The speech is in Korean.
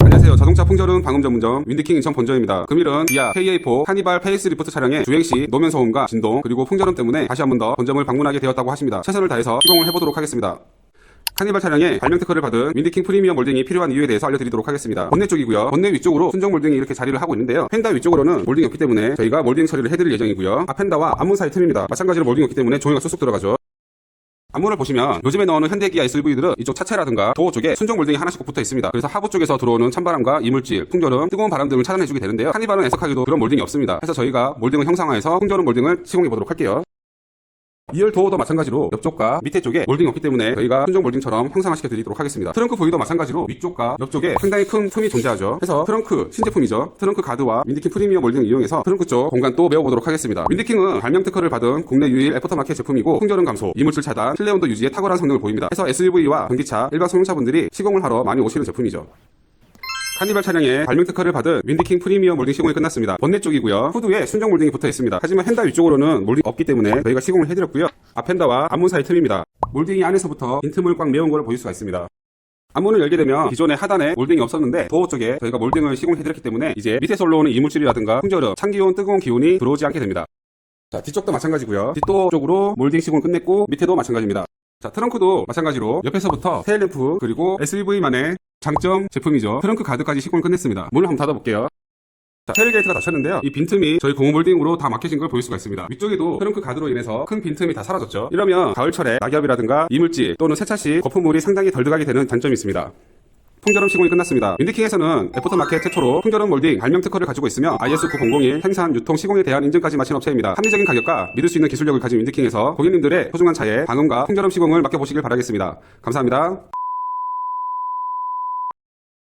안녕하세요. 자동차 풍절음 방음 전문점 윈드킹 인천 본점입니다. 금일은 기아 KA4 카니발 페이스 리프트 차량의 주행 시 노면 소음과 진동 그리고 풍절음 때문에 다시 한 번 더 본점을 방문하게 되었다고 하십니다. 최선을 다해서 시공을 해보도록 하겠습니다. 카니발 차량에 발명 특허를 받은 윈드킹 프리미엄 몰딩이 필요한 이유에 대해서 알려드리도록 하겠습니다. 본넷 쪽이고요. 본넷 위쪽으로 순정 몰딩이 이렇게 자리를 하고 있는데요. 펜다 위쪽으로는 몰딩이 없기 때문에 저희가 몰딩 처리를 해드릴 예정이고요. 앞펜다와 앞문 사이 틈입니다. 마찬가지로 몰딩이 없기 때문에 조이가 쑥쑥 들어가죠. 앞문을 보시면 요즘에 나오는 현대 기아 SUV들은 이쪽 차체라든가 도어 쪽에 순정 몰딩이 하나씩 꼭 붙어 있습니다. 그래서 하부 쪽에서 들어오는 찬바람과 이물질, 풍절음, 뜨거운 바람 등을 차단해주게 되는데요. 카니발은 애석하게도 그런 몰딩이 없습니다. 그래서 저희가 몰딩을 형상화해서 풍절음 몰딩을 시공해 보도록 할게요. 2열 도어도 마찬가지로 옆쪽과 밑에 쪽에 몰딩이 없기 때문에 저희가 순정 몰딩처럼 형상화시켜 드리도록 하겠습니다. 트렁크 부위도 마찬가지로 위쪽과 옆쪽에 상당히 큰 틈이 존재하죠. 그래서 트렁크 신제품이죠. 트렁크 가드와 윈드킹 프리미엄 몰딩을 이용해서 트렁크 쪽 공간 또 메워보도록 하겠습니다. 윈드킹은 발명 특허를 받은 국내 유일 애프터마켓 제품이고 풍절음 감소, 이물질 차단, 실내 온도 유지에 탁월한 성능을 보입니다. 그래서 SUV와 전기차, 일반 소형차분들이 시공을 하러 많이 오시는 제품이죠. 카니발 차량에 발명 특허를 받은 윈드킹 프리미엄 몰딩 시공이 끝났습니다. 본넷 쪽이고요. 후드에 순정 몰딩이 붙어 있습니다. 하지만 핸다 위쪽으로는 몰딩 없기 때문에 저희가 시공을 해드렸고요. 앞핸다와 앞문 사이 틈입니다. 몰딩이 안에서부터 빈틈을 꽉 메운 것을 보실 수가 있습니다. 앞문을 열게 되면 기존에 하단에 몰딩이 없었는데 도어 쪽에 저희가 몰딩을 시공해드렸기 때문에 이제 밑에서 올라오는 이물질이라든가 풍절음, 찬 기온, 뜨거운 기온이 들어오지 않게 됩니다. 자, 뒤쪽도 마찬가지고요. 뒷도어 쪽으로 몰딩 시공을 끝냈고 밑에도 마찬가지입니다. 자, 트렁크도 마찬가지로 옆에서부터 테일램프 그리고 SUV만의 장점 제품이죠. 트렁크 가드까지 시공을 끝냈습니다. 문을 한번 닫아볼게요. 자, 테일 게이트가 닫혔는데요. 이 빈틈이 저희 고무 몰딩으로 다 막혀진 걸 볼 수가 있습니다. 위쪽에도 트렁크 가드로 인해서 큰 빈틈이 다 사라졌죠. 이러면 가을철에 낙엽이라든가 이물질 또는 세차 시 거품물이 상당히 덜 들어가게 되는 단점이 있습니다. 풍절음 시공이 끝났습니다. 윈드킹에서는 애프터마켓 최초로 풍절음 몰딩 발명 특허를 가지고 있으며 IS9001 생산, 유통, 시공에 대한 인증까지 마친 업체입니다. 합리적인 가격과 믿을 수 있는 기술력을 가진 윈드킹에서 고객님들의 소중한 차에 방음과 풍절음 시공을 맡겨보시길 바라겠습니다. 감사합니다.